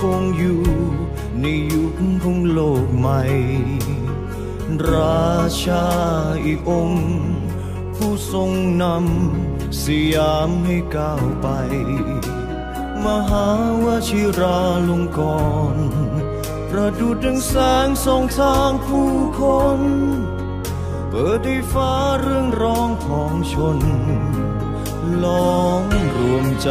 คงอยู่ในยุคของโลกใหม่ ราชาอีกองค์ ผู้ทรงนำสยามให้ก้าวไป มหาวชิราลงกรณประดุดดังแสงส่องทางผู้คน เปิดให้ฟ้าเรื่องร้องของชน ล้อมรวมใจ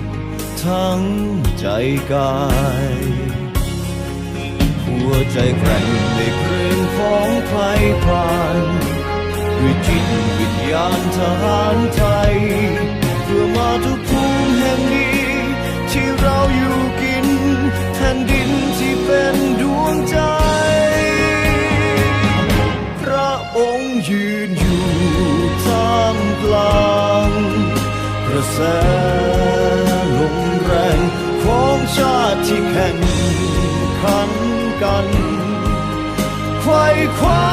ทั้งใจกาย หัวใจแกร่งในเพลงของใครผ่านด้วยจิตวิญญาณทหารไทย เพื่อมาทุกภูมิแห่งนี้ ที่เราอยู่กินแผ่นดินที่เป็นดวงใจ พระองค์ยืนอยู่ท่ามกลาง คว้า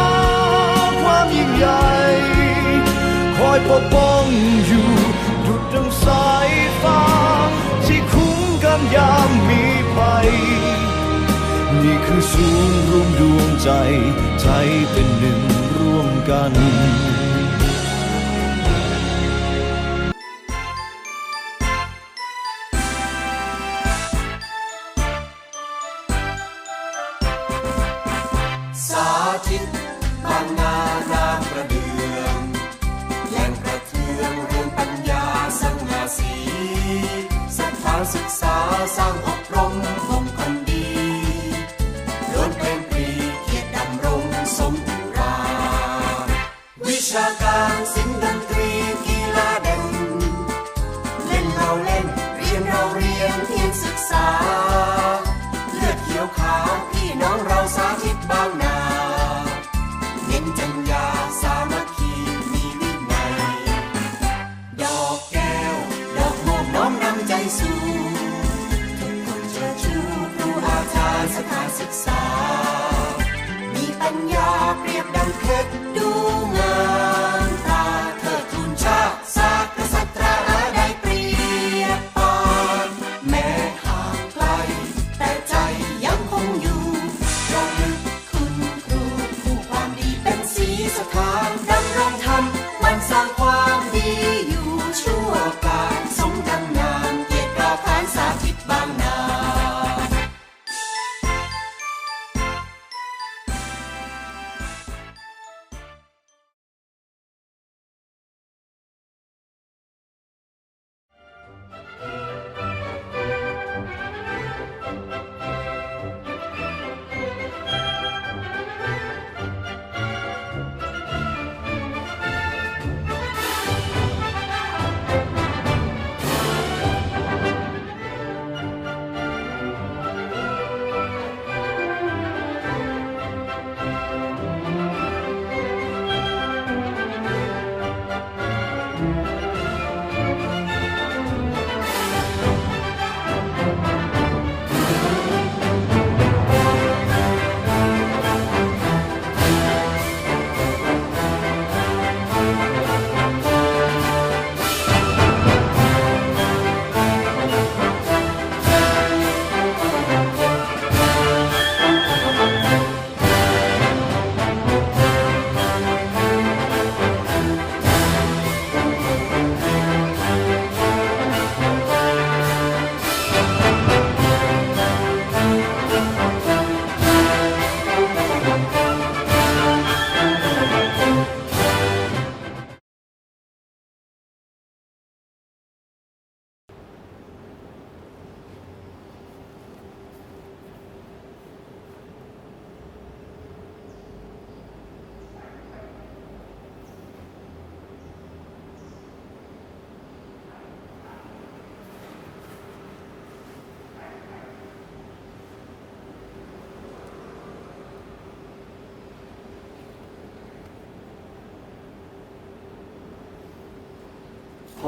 ความยิ่งใหญ่ คอยปกป้องอยู่ดุดดังสายฟ้า ที่คุ้มกันยามมีภัย นี่คือศูนย์รวมดวงใจ ใจเป็นหนึ่งร่วมกัน ชาการศิลป์ดนตรีกีฬาเด่นเล่นเราเล่นเรียนเราเรียนเพียงศึกษา เลือดเขียวขาวพี่น้องเราสาธิตบางนาเน้นจัญญาสามัคคีมีวินัยดอกแก้ว ดอกม่วงน้อมนำใจสู่ทุกคนเชิดชูครูอาจารย์สถานศึกษา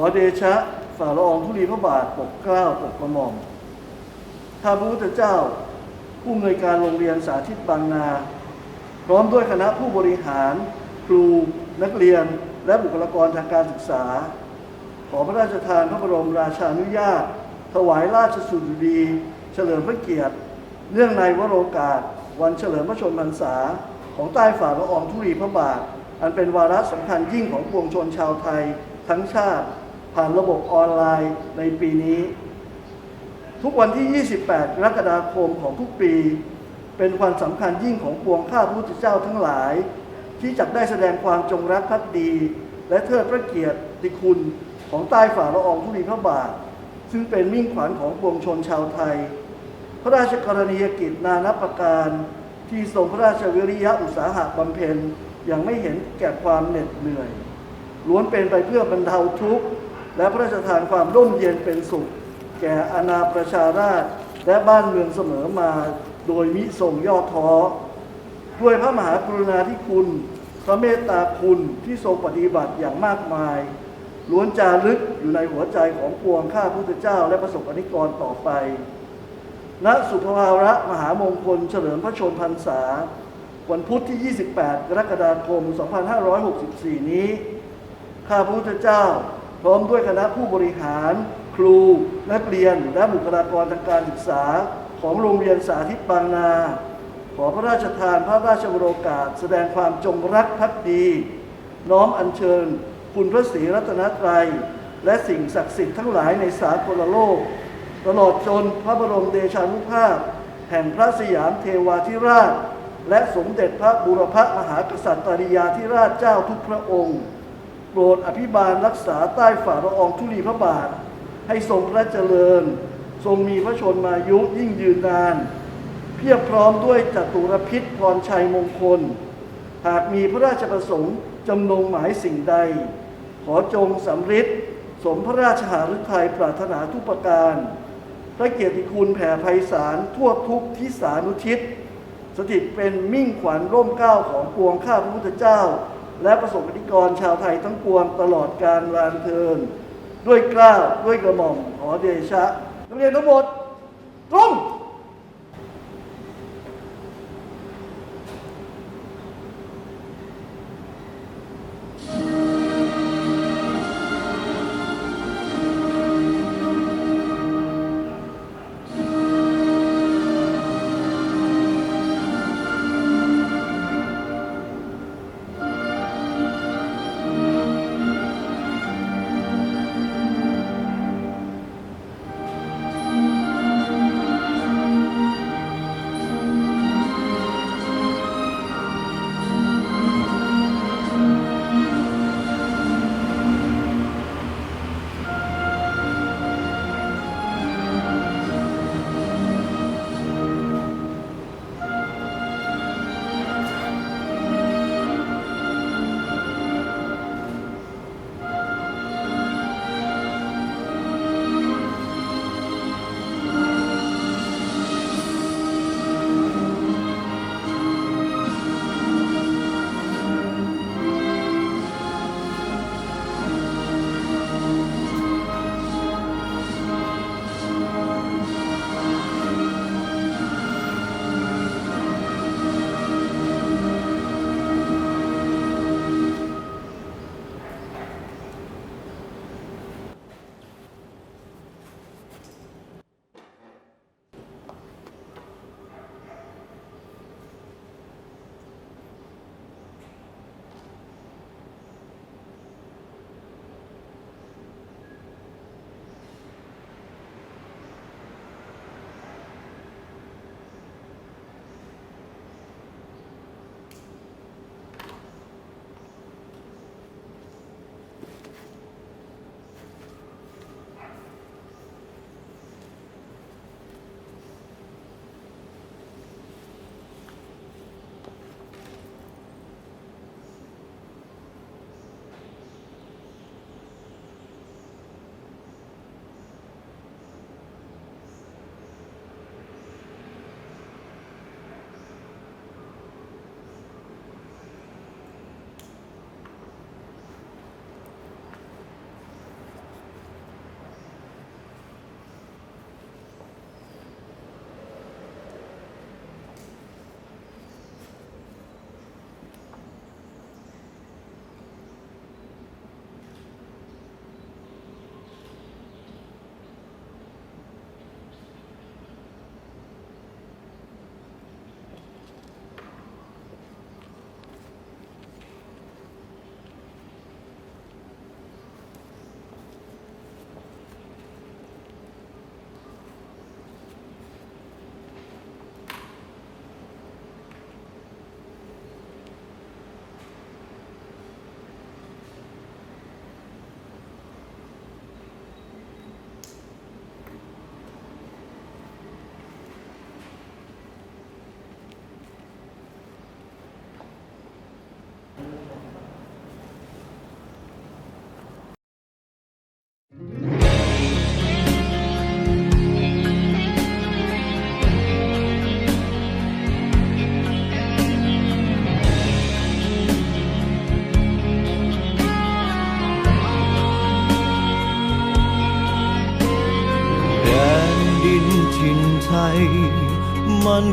อเดชะฝ่าละอองธุลีพระบาทปกเกล้าปกกระหม่อมข้าพระพุทธเจ้า ผู้อำนวยการโรงเรียนสาธิตบางนา พร้อมด้วยคณะผู้บริหาร ครูนักเรียนและบุคลากรทางการศึกษา ขอพระราชทานพระบรมราชานุญาต ถวายราชสุดดี เฉลิมพระเกียรติ เนื่องในวโรกาส วันเฉลิมพระชนมพรรษา ของใต้ฝ่าละอองธุลีพระบาท อันเป็นวาระสำคัญยิ่งของปวงชนชาวไทย ทั้งชาติ ผ่านระบบออนไลน์ในปีนี้ ทุกวันที่ 28 กรกฎาคมของทุกปี เป็นวันสำคัญยิ่งของปวงข้าพระพุทธเจ้าทั้งหลาย ที่จักได้แสดงความจงรักภักดี และเทิดพระเกียรติคุณของใต้ฝ่าละอองธุลีพระบาท ซึ่งเป็นมิ่งขวัญของปวงชนชาวไทย พระราชกรณียกิจนานับประการ ที่ทรงพระราชวิริยะอุตสาหะบำเพ็ญอย่างไม่เห็นแก่ความเหน็ดเหนื่อยล้วนเป็นไปเพื่อบรรเทาทุกข์ และพระราชทานความร่มเย็นเป็นสุข แก่อาณาประชาราษฎร์และบ้านเมืองเสมอมาโดยมิทรงย่อท้อด้วยพระมหากรุณาธิคุณ พระเมตตาคุณที่ทรงปฏิบัติอย่างมากมาย ล้วนจารึกอยู่ในหัวใจของปวงข้าพุทธเจ้าและประสบกนิกรต่อไป ณสุภาระมหามงคลเฉลิมพระชนมพรรษา วันพุธที่ 28 กรกฎาคม 2564 นี้ ข้าพุทธเจ้า พร้อมด้วยคณะผู้บริหาร ครูนักเรียน และบุคลากรทางการศึกษา ของโรงเรียนสาธิตบางนา ขอพระราชทานพระราชวโรกาสแสดงความจงรักภักดี น้อมอัญเชิญ คุณพระศรีรัตนตรัย และสิ่งศักดิ์สิทธิ์ทั้งหลายในสากลโลก ตลอดจนพระบรมเดชานุภาพ แห่งพระสยามเทวาธิราช และสมเด็จพระบุรพมหากษัตริยาธิราชเจ้าทุกพระองค์ โปรดอภิบาลรักษาใต้ฝ่าละอองธุลีพระบาท ให้ทรงพระเจริญ ทรงมีพระชนมายุยิ่งยืนนาน เพียบพร้อมด้วยจตุรพิษพรชัยมงคล หากมีพระราชประสงค์จำนงหมายสิ่งใด ขอจงสำฤทธิ์สมพระราชหฤทัยปรารถนาทุกประการ พระเกียรติคุณแผ่ไพศาลทั่วทุกทิศานุทิศสถิตเป็นมิ่งขวัญร่มเกล้าของปวงข้าพระพุทธเจ้า และประสบนิกรชาวไทยทั้งปวงตลอดการลานเทิน ด้วยกล้าวด้วยกระหม่อมขอเดชะนักเรียนทั้งหมดตรง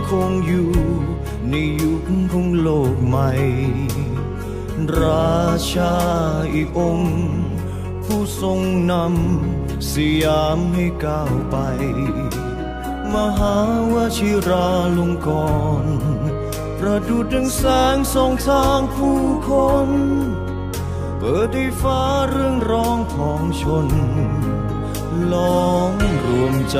คงอยู่ในยุคของโลกใหม่ ราชาอีกองค์ ผู้ทรงนำสยามให้ก้าวไป มหาวชิราลงกรณประดุดดังแสงส่องทางผู้คน เปิดให้ฟ้าเรื่องร้องของชน ล้อมรวมใจ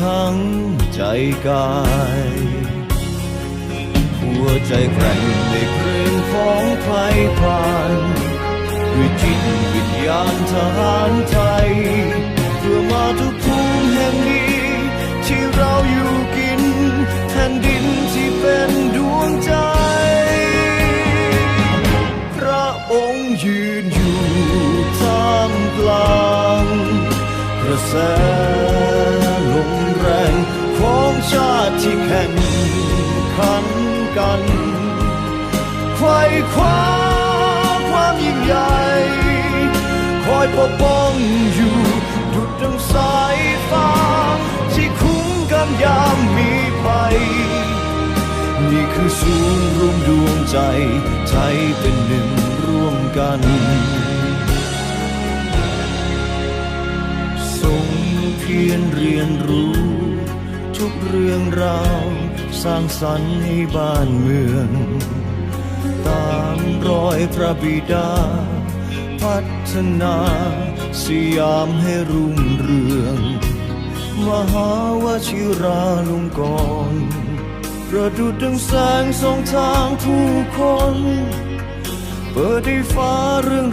ทั้งใจกาย หัวใจแกร่งในเพลงของไทยผ่านด้วยจิตวิญญาณทหารไทย เพื่อมาทุกภูมิแห่งนี้ ที่เราอยู่กินแผ่นดินที่เป็นดวงใจ พระองค์ยืนอยู่ท่ามกลางกระแส ที่แข่งขันกันไขว้คว้าความยิ่งใหญ่คอยปกป้องอยู่ดุดดังสายฟ้าที่คุ้มกันยามมีภัยนี่คือศูนย์รวมดวงใจใจเป็นหนึ่งร่วมกันทรงเพียรเรียนรู้ ทุกเรื่องราวสร้างสรรค์ให้บ้านเมือง ตามรอยพระบิดา พัฒนาสยามให้รุ่งเรือง มหาวชิราลงกรณประดุดดังแสงส่องทางผู้คน เปิดให้ฟ้าเรื่อง